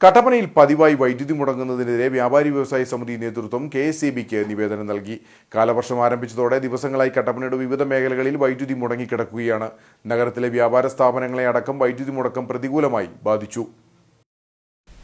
കട്ടപ്പനയിൽ പതിവായി വൈദ്യുതി മുടങ്ങുന്നതിനെതിരെ വ്യാപാരി വ്യവസായ സമിതി നേതൃത്വം കെ എസ് ഇ ബിക്ക് നിവേദനം നൽകി. കാലവർഷം ആരംഭിച്ചതോടെ ദിവസങ്ങളായി കട്ടപ്പനയുടെ വിവിധ മേഖലകളിൽ വൈദ്യുതി മുടങ്ങിക്കിടക്കുകയാണ്. നഗരത്തിലെ വ്യാപാര സ്ഥാപനങ്ങളെ അടക്കം വൈദ്യുതി മുടക്കം പ്രതികൂലമായി ബാധിച്ചു.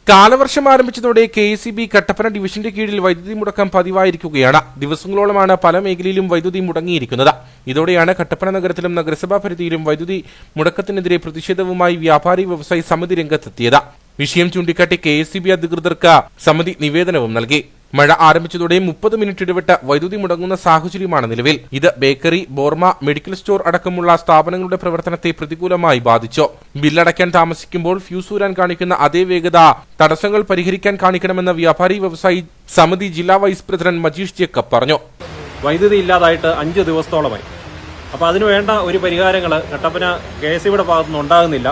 കാലവർഷം ആരംഭിച്ചതോടെ കെ എസ് ബി കട്ടപ്പന ഡിവിഷന്റെ കീഴിൽ വൈദ്യുതി മുടക്കം പതിവായിരിക്കുകയാണ്. ദിവസങ്ങളോളമാണ് പല മേഖലയിലും വൈദ്യുതി മുടങ്ങിയിരിക്കുന്നത്. ഇതോടെയാണ് കട്ടപ്പന നഗരത്തിലും നഗരസഭാ പരിധിയിലും വൈദ്യുതി മുടക്കത്തിനെതിരെ പ്രതിഷേധവുമായി വ്യാപാരി വ്യവസായി സമിതി രംഗത്തെത്തിയത്. വിഷയം ചൂണ്ടിക്കാട്ടി കെ എസ് അധികൃതർക്ക് സമിതി നിവേദനവും നൽകി. മഴ ആരംഭിച്ചതോടെ മുപ്പത് മിനിറ്റ് ഇടവിട്ട് വൈദ്യുതി മുടങ്ങുന്ന സാഹചര്യമാണ് നിലവിൽ. ഇത് ബേക്കറി ബോർമ മെഡിക്കൽ സ്റ്റോർ അടക്കമുള്ള സ്ഥാപനങ്ങളുടെ പ്രവർത്തനത്തെ പ്രതികൂലമായി ബാധിച്ചു. ബില്ലടയ്ക്കാൻ താമസിക്കുമ്പോൾ ഫ്യൂസ് ഊരാൻ കാണിക്കുന്ന അതേ വേഗത തടസ്സങ്ങൾ പരിഹരിക്കാൻ കാണിക്കണമെന്ന വ്യാപാരി വ്യവസായി സമിതി ജില്ലാ വൈസ് പ്രസിഡന്റ് മജീഷ് ജേക്കബ് പറഞ്ഞു. വൈദ്യുതി ഇല്ലാതായിട്ട് അഞ്ച് ദിവസത്തോളമായി. അപ്പോൾ അതിനു വേണ്ട ഒരു പരിഹാരങ്ങൾ കട്ടപ്പന കെ എസ് സിയുടെ ഭാഗത്തുനിന്ന് ഉണ്ടാകുന്നില്ല.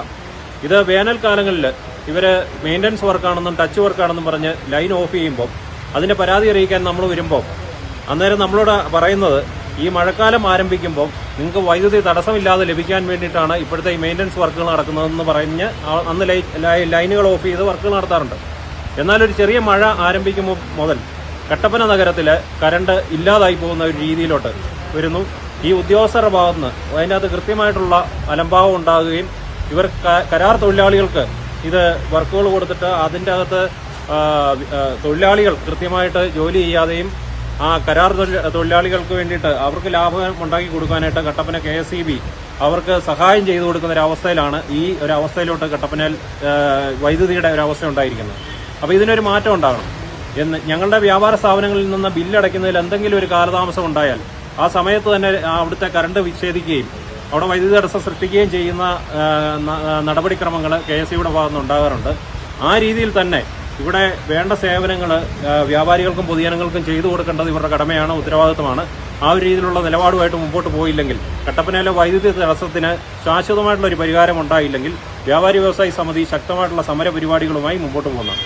ഇത് വേനൽക്കാലങ്ങളിൽ ഇവർ മെയിന്റനൻസ് വർക്കാണെന്നും ടച്ച് വർക്കാണെന്നും പറഞ്ഞ് ലൈൻ ഓഫ് ചെയ്യുമ്പോൾ അതിന്റെ പരാതി അറിയിക്കാൻ നമ്മൾ വരുമ്പോൾ അന്നേരം നമ്മളോട് പറയുന്നത് ഈ മഴക്കാലം ആരംഭിക്കുമ്പോൾ നിങ്ങൾക്ക് വൈദ്യുതി തടസ്സമില്ലാതെ ലഭിക്കാൻ വേണ്ടിയിട്ടാണ് ഇപ്പോഴത്തെ ഈ മെയിന്റനൻസ് വർക്കുകൾ നടക്കുന്നതെന്ന് പറഞ്ഞ് അന്ന് ലൈനുകൾ ഓഫ് ചെയ്ത് വർക്കുകൾ നടത്താറുണ്ട്. എന്നാൽ ഒരു ചെറിയ മഴ ആരംഭിക്കുമ്പോൾ മുതൽ കട്ടപ്പന നഗരത്തിൽ കരണ്ട് ഇല്ലാതായി പോകുന്ന ഒരു രീതിയിലോട്ട് വരുന്നു. ഈ ഉദ്യോഗസ്ഥരുടെ ഭാഗത്തുനിന്ന് നിന്ന് അതിനകത്ത് കൃത്യമായിട്ടുള്ള അലംഭാവം ഉണ്ടാകുകയും ഇവർ കരാർ തൊഴിലാളികൾക്ക് ഇത് വർക്കുകൾ കൊടുത്തിട്ട് അതിന്റെ അകത്ത് തൊഴിലാളികൾ കൃത്യമായിട്ട് ജോലി ചെയ്യാതെയും ആ കരാർ തൊഴിലാളികൾക്ക് വേണ്ടിയിട്ട് അവർക്ക് ലാഭം ഉണ്ടാക്കി കൊടുക്കാനായിട്ട് കട്ടപ്പന കെ എസ് അവർക്ക് സഹായം ചെയ്തു കൊടുക്കുന്ന ഒരു അവസ്ഥയിലാണ് ഈ ഒരു അവസ്ഥയിലോട്ട് കട്ടപ്പനയിൽ വൈദ്യുതിയുടെ ഒരു ഉണ്ടായിരിക്കുന്നത്. അപ്പോൾ ഇതിനൊരു മാറ്റം ഉണ്ടാകണം. എന്ന് ഞങ്ങളുടെ വ്യാപാര സ്ഥാപനങ്ങളിൽ നിന്ന് ബില്ലടയ്ക്കുന്നതിൽ എന്തെങ്കിലും ഒരു കാലതാമസം ഉണ്ടായാൽ ആ സമയത്ത് തന്നെ അവിടുത്തെ കറണ്ട് വിച്ഛേദിക്കുകയും അവിടെ വൈദ്യുതി തടസ്സം സൃഷ്ടിക്കുകയും ചെയ്യുന്ന നടപടിക്രമങ്ങൾ കെ എസ് സിയുടെ ഭാഗത്തുനിന്ന് ഉണ്ടാകാറുണ്ട്. ആ രീതിയിൽ തന്നെ ഇവിടെ വേണ്ട സേവനങ്ങൾ വ്യാപാരികൾക്കും പൊതുജനങ്ങൾക്കും ചെയ്തു കൊടുക്കേണ്ടത് ഇവരുടെ കടമയാണ് ഉത്തരവാദിത്തമാണ് ആ ഒരു രീതിയിലുള്ള നിലപാടുമായിട്ട് മുമ്പോട്ട് പോയില്ലെങ്കിൽ കട്ടപ്പനയിലെ വൈദ്യുതി തടസ്സത്തിന് ശാശ്വതമായിട്ടുള്ള ഒരു പരിഹാരം ഉണ്ടായില്ലെങ്കിൽ വ്യാപാരി വ്യവസായി സമിതി ശക്തമായിട്ടുള്ള സമര പരിപാടികളുമായി മുമ്പോട്ട് പോകുന്നതാണ്.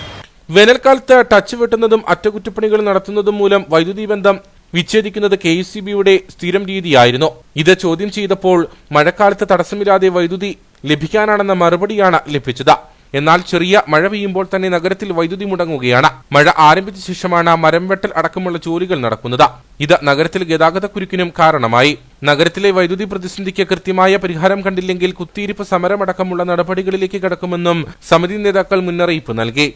വേനൽക്കാലത്ത് ടച്ച് വെട്ടുന്നതും അറ്റകുറ്റപ്പണികൾ നടത്തുന്നതും മൂലം വൈദ്യുതി ബന്ധം വിച്ഛേദിക്കുന്നത് കെ സി ബിയുടെ സ്ഥിരം രീതിയായിരുന്നു. ഇത് ചോദ്യം ചെയ്തപ്പോൾ മഴക്കാലത്ത് തടസ്സമില്ലാതെ വൈദ്യുതി ലഭിക്കാനാണെന്ന മറുപടിയാണ് ലഭിച്ചത്. എന്നാൽ ചെറിയ മഴ പെയ്യുമ്പോൾ തന്നെ നഗരത്തിൽ വൈദ്യുതി മുടങ്ങുകയാണ്. മഴ ആരംഭിച്ച ശേഷമാണ് മരം വെട്ടൽ അടക്കമുള്ള ജോലികൾ നടക്കുന്നത്. ഇത് നഗരത്തിൽ ഗതാഗതക്കുരുക്കിനും കാരണമായി. നഗരത്തിലെ വൈദ്യുതി പ്രതിസന്ധിക്ക് കൃത്യമായ പരിഹാരം കണ്ടില്ലെങ്കിൽ കുത്തിയിരിപ്പ് സമരമടക്കമുള്ള നടപടികളിലേക്ക് കടക്കുമെന്നും സമിതി നേതാക്കൾ മുന്നറിയിപ്പ് നൽകി.